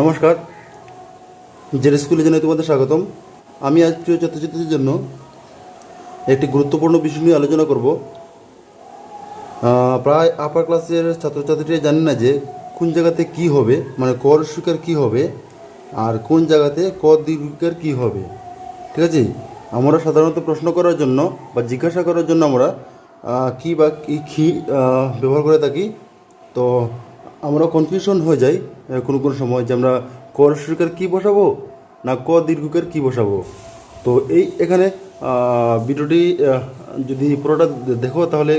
নমস্কার। জেড স্কুলে জানাই তোমাদের স্বাগতম। আমি আজ প্রিয় ছাত্রছাত্রীদের জন্য একটি গুরুত্বপূর্ণ বিষয় নিয়ে আলোচনা করব। প্রায় আপার ক্লাসের ছাত্রছাত্রীরা জানে না যে কোন জায়গাতে কি হবে মানে কর স্বীকার কী হবে, আর কোন জায়গাতে ক দীর্ঘিকার কী হবে। ঠিক আছে? আমরা সাধারণত প্রশ্ন করার জন্য বা জিজ্ঞাসা করার জন্য আমরা কি বা কি ব্যবহার করে থাকি। তো আমরা কনফিউশন হয়ে যাই কোনো কোনো সময় যে আমরা কর শিকার কী বসাবো না ক দীর্ঘকার কী বসাবো। তো এই এখানে ভিডিওটি যদি পুরোটা দেখো তাহলে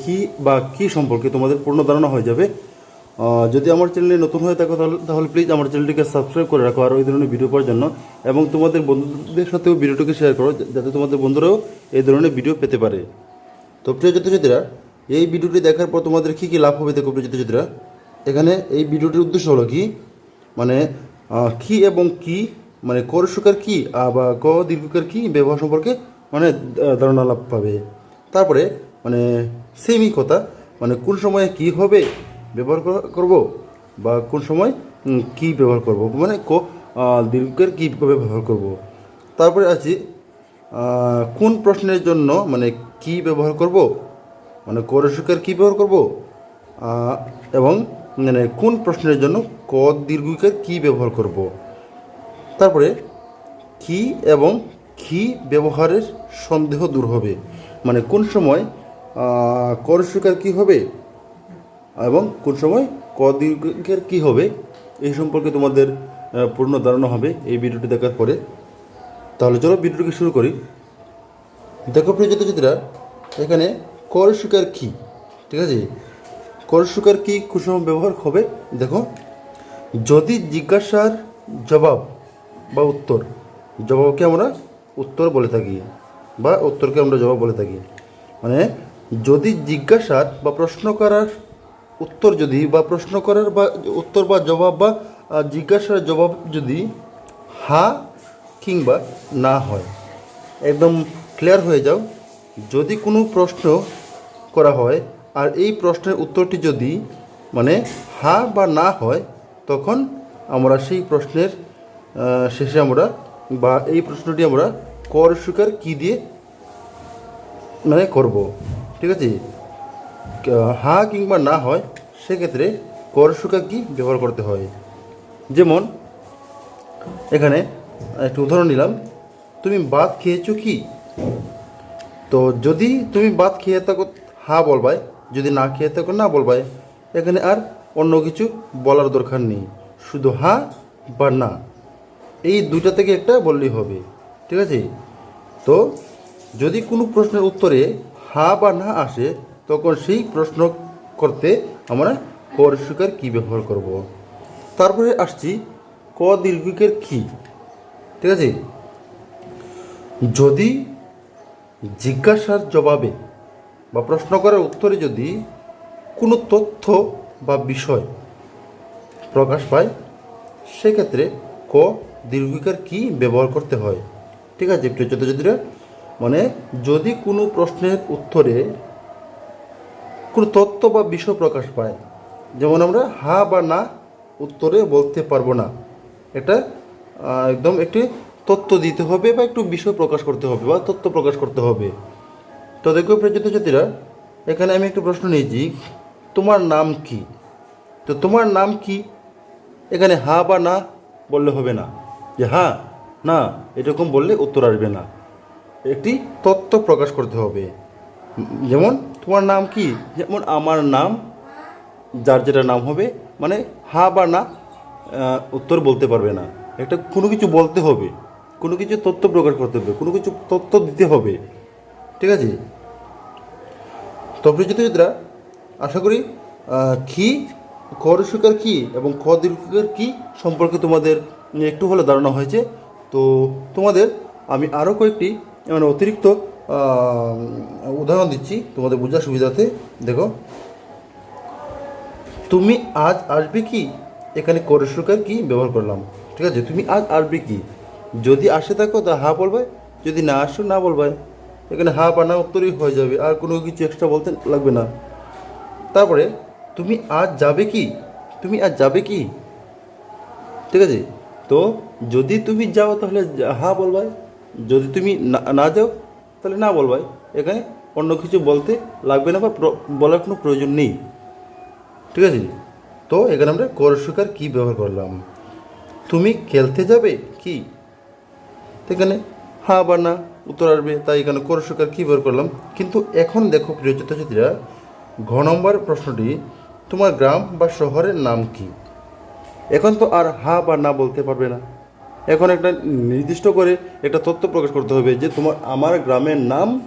কি বা কি সম্পর্কে তোমাদের পূর্ণ ধারণা হয়ে যাবে। যদি আমার চ্যানেলে নতুন হয়ে থাকো তাহলে তাহলে প্লিজ আমার চ্যানেলটিকে সাবস্ক্রাইব করে রাখো আর ওই ধরনের ভিডিও পাওয়ার জন্য এবং তোমাদের বন্ধুদের সাথেও ভিডিওটিকে শেয়ার করো যাতে তোমাদের বন্ধুরাও এই ধরনের ভিডিও পেতে পারে। তো প্রিয় ছাত্রছাত্রীরা এই ভিডিওটি দেখার পর তোমাদের কী কী লাভ হবে দেখো প্রিয় ছাত্রছাত্রীরা এখানে এই ভিডিওটির উদ্দেশ্য হলো কি? মানে কি এবং কি? মানে কর সুকার কি? বা ক দীর্ঘকার কি? ব্যবহার সম্পর্কে মানে ধারণা লাভ পাবে। তারপরে মানে সেমই কথা মানে কোন সময়ে কি হবে, ব্যবহার করা- করব? বা কোন সময় কি ব্যবহার করব? মানে ক দীর্ঘকার কীভাবে ব্যবহার করব? তারপরে আছে কোন প্রশ্নের জন্য মানে কি ব্যবহার করব? মানে করসুকার কি ব্যবহার করব? এবং কোন প্রশ্নের জন্য ক দীর্ঘিকার কি ব্যবহার করব? তারপরে কি এবং কি ব্যবহারের সন্দেহ দূর হবে? মানে কোন সময় কর স্বীকার কী হবে? এবং কোন সময় ক দীর্ঘিকার কী হবে? এই সম্পর্কে তোমাদের পূর্ণ ধারণা হবে এই ভিডিওটি দেখার পরে। তাহলে চলো ভিডিওটিকে শুরু করি। দেখো প্রিয় ছাত্রছাত্রীরা এখানে কর স্বীকার কী? ঠিক আছে? কর স্বীকার কী কুসুম ব্যবহার হবে? দেখো। যদি জিজ্ঞাসার জবাব বা উত্তর, জবাবকে আমরা উত্তর বলে থাকি, বা উত্তরকে আমরা জবাব বলে থাকি। মানে যদি জিজ্ঞাসার বা প্রশ্ন করার উত্তর যদি, বা প্রশ্ন করার বা উত্তর বা জবাব বা জিজ্ঞাসার জবাব যদি হা কিংবা না হয়, একদম ক্লিয়ার হয়ে যাও। যদি কোনো প্রশ্ন করা হয় আর এই প্রশ্নের উত্তরটি যদি মানে হা বা না হয়, তখন আমরা সেই প্রশ্নের শেষে আমরা বা এই প্রশ্নটি আমরা কর স্বীকার কী দিয়ে মানে করব, ঠিক আছে? হা কিংবা না হয়, সেক্ষেত্রে কর স্বীকার কী ব্যবহার করতে হয়? যেমন, এখানে একটু উদাহরণ নিলাম, তুমি ভাত খেয়েছো কি? তো যদি তুমি ভাত খেয়ে থাকো, হা বলবাই যদি না খেয়ে থাকো, না বলবাই। এখানে আর অন্য কিছু বলার দরকার নেই। শুধু হা বা না। এই দুইটা থেকে একটা বললেই হবে। ঠিক আছে? তো যদি কোনো প্রশ্নের উত্তরে হা বা না আসে, তখন সেই প্রশ্ন করতে আমরা কর স্বীকার কী ব্যবহার করব? তারপরে আসছি ক দীর্ঘিকের কী। ঠিক আছে? যদি জিজ্ঞাসার জবাবে বা প্রশ্ন করার উত্তরে যদি কোনো তথ্য বা বিষয় প্রকাশ পায়, সেক্ষেত্রে ক দীর্ঘিকার কি ব্যবহার করতে হয়? ঠিক আছে প্রিয় ছাত্রছাত্রীরা মানে যদি কোনো প্রশ্নের উত্তরে কোনো তথ্য বা বিষয় প্রকাশ পায়, যেমন আমরা হা বা না উত্তরে বলতে পারব না, এটা একদম একটি তথ্য দিতে হবে বা একটু বিষয় প্রকাশ করতে হবে বা তথ্য প্রকাশ করতে হবে। তো দেখো প্রিয় ছাত্রছাত্রীরা এখানে আমি একটা প্রশ্ন নিয়েছি তোমার নাম কি? তো তোমার নাম কি? এখানে হা বা না বললে হবে না। যে হ্যাঁ না, এরকম বললে উত্তর আসবে না। একটি তথ্য প্রকাশ করতে হবে। যেমন, তোমার নাম কি? যেমন আমার নাম, যার যেটা নাম হবে মানে হা বা না উত্তর বলতে পারবে না। একটা কোনো কিছু বলতে হবে, কোনো কিছু তথ্য প্রকাশ করতে হবে, কোনো কিছু তথ্য দিতে হবে। ঠিক আছে? তো প্রিয়জিতরা আশা করি কি কর স্বীকার কি এবং ক দীর্ঘকার কি সম্পর্কে তোমাদের একটু হলে ধারণা হয়েছে। তো তোমাদের আমি আরও কয়েকটি মানে অতিরিক্ত উদাহরণ দিচ্ছি তোমাদের বোঝার সুবিধাতে দেখো, তুমি আজ আসবে কি? এখানে করসুকার কি ব্যবহার করলাম, ঠিক আছে? তুমি আজ আসবে কি? যদি আসে থাকো তা হা বলবে, যদি না আসো, না বলবে। এখানে হা বা না উত্তরই হয়ে যাবে, আর কোনো কিছু এক্সট্রা বলতে লাগবে না। তারপরে, তুমি আজ যাবে কি? তুমি আজ যাবে কি? ঠিক আছে? তো যদি তুমি যাও তাহলে হা বলবাই, যদি তুমি না- যাও তাহলে না বলবাই। এখানে অন্য কিছু বলতে লাগবে না বা বলার কোনো প্রয়োজন নেই। ঠিক আছে? তো এখানে আমরা কর স্বীকার কী ব্যবহার করলাম? তুমি খেলতে যাবে কি? এখানে হা বা না উত্তর আসবে তাই এখানে কর স্বীকার কী ব্যবহার করলাম। কিন্তু এখন দেখো প্রিয় ছাত্রছাত্রীরা, ঘ নম্বর প্রশ্নটি, তোমার গ্রাম বা শহরের নাম কি? এখন তো আর হা বা না বলতে পারবে না। এখন একটা নির্দিষ্ট করে একটা তথ্য প্রকাশ করতে হবে যে তোমার, আমার গ্রামের নাম,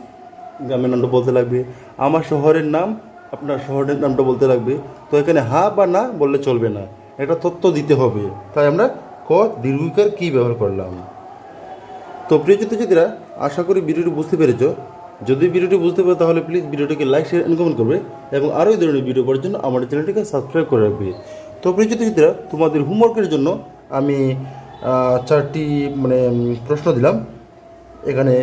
গ্রামের নামটা বলতে লাগবে। আমার শহরের নাম, আপনার শহরের নামটা বলতে লাগবে। তো এখানে হা বা না বললে চলবে না। একটা তথ্য দিতে হবে। তাই আমরা ক দীর্ঘিকার কী ব্যবহার করলাম? তো প্রিয় ছাত্রছাত্রীরা আশা করি ভিডিওটি বুঝতে পেরেছ। যদি ভিডিওটি বুঝতে পারো, তাহলে প্লিজ ভিডিওটিকে লাইক শেয়ার এন্ড কমেন্ট করবে এবং আরও এই ধরনের ভিডিও পাওয়ার জন্য আমার চ্যানেলটিকে সাবস্ক্রাইব করে রাখবে। তো প্রিয় ছাত্রছাত্রীরা তোমাদের হোমওয়ার্কের জন্য আমি চারটি মানে প্রশ্ন দিলাম। এখানে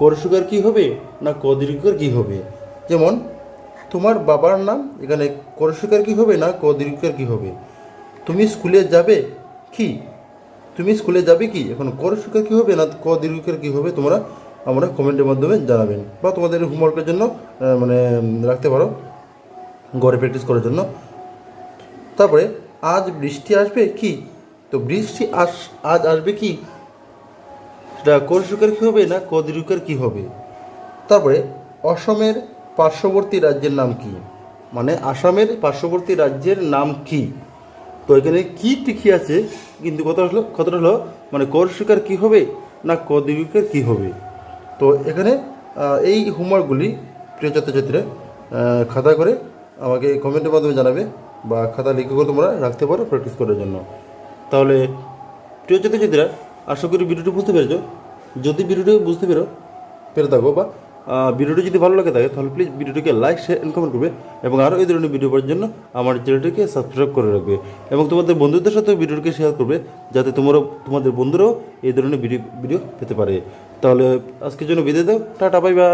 কর সুগার কী হবে না ক দীর্ঘকার কী হবে? যেমন, তোমার বাবার নাম, এখানে কর সুগার কী হবে না ক দীর্ঘকার কী হবে? তুমি স্কুলে যাবে কি? তুমি স্কুলে যাবে কি? এখন কর সুকার কী হবে না ক দীর্ঘকার কী হবে তোমরা আমরা কমেন্টের মাধ্যমে জানাবেন বা তোমাদের হোমওয়ার্কের জন্য মানে রাখতে পারো। ঘরে প্র্যাকটিস করার জন্য। তারপরে, আজ বৃষ্টি আসবে কি? তো বৃষ্টি আস, আজ আসবে কি? সেটা কর সুকার কী হবে না ক দীর্ঘকার কী হবে? তারপরে, অসমের পার্শ্ববর্তী রাজ্যের নাম কি? মানে আসামের পার্শ্ববর্তী রাজ্যের নাম কি? তো এখানে কি টিকি আছে? কিন্তু কথা হলো, কথাটা হলো মানে কর শিকার কী হবে না ক দীর্ঘকার কী হবে? তো এখানে এই হোমওয়ার্কগুলি প্রিয় ছাত্রছাত্রীরা খাতা করে আমাকে কমেন্টের মাধ্যমে জানাবে বা খাতা লিখে করে তোমরা রাখতে পারো প্র্যাকটিস করার জন্য। তাহলে, প্রিয় ছাত্রছাত্রীরা, আশা করি ভিডিওটি বুঝতে পেরেছ। যদি ভিডিওটি বুঝতে পেরো, পেরে থাকো বা ভিডিওটি যদি ভালো লাগে থাকে, তাহলে প্লিজ ভিডিওটিকে লাইক শেয়ার এন্ড কমেন্ট করবে এবং আরও এই ধরনের ভিডিও পাওয়ার জন্য আমার চ্যানেলটিকে সাবস্ক্রাইব করে রাখবে। এবং তোমাদের বন্ধুদের সাথেও ভিডিওটিকে শেয়ার করবে, যাতে তোমরাও, তোমাদের বন্ধুরাও এই ধরনের ভিডিও ভিডিও পেতে পারে। তাহলে আজকের জন্য বিদায় দাও, টাটা বাই বাই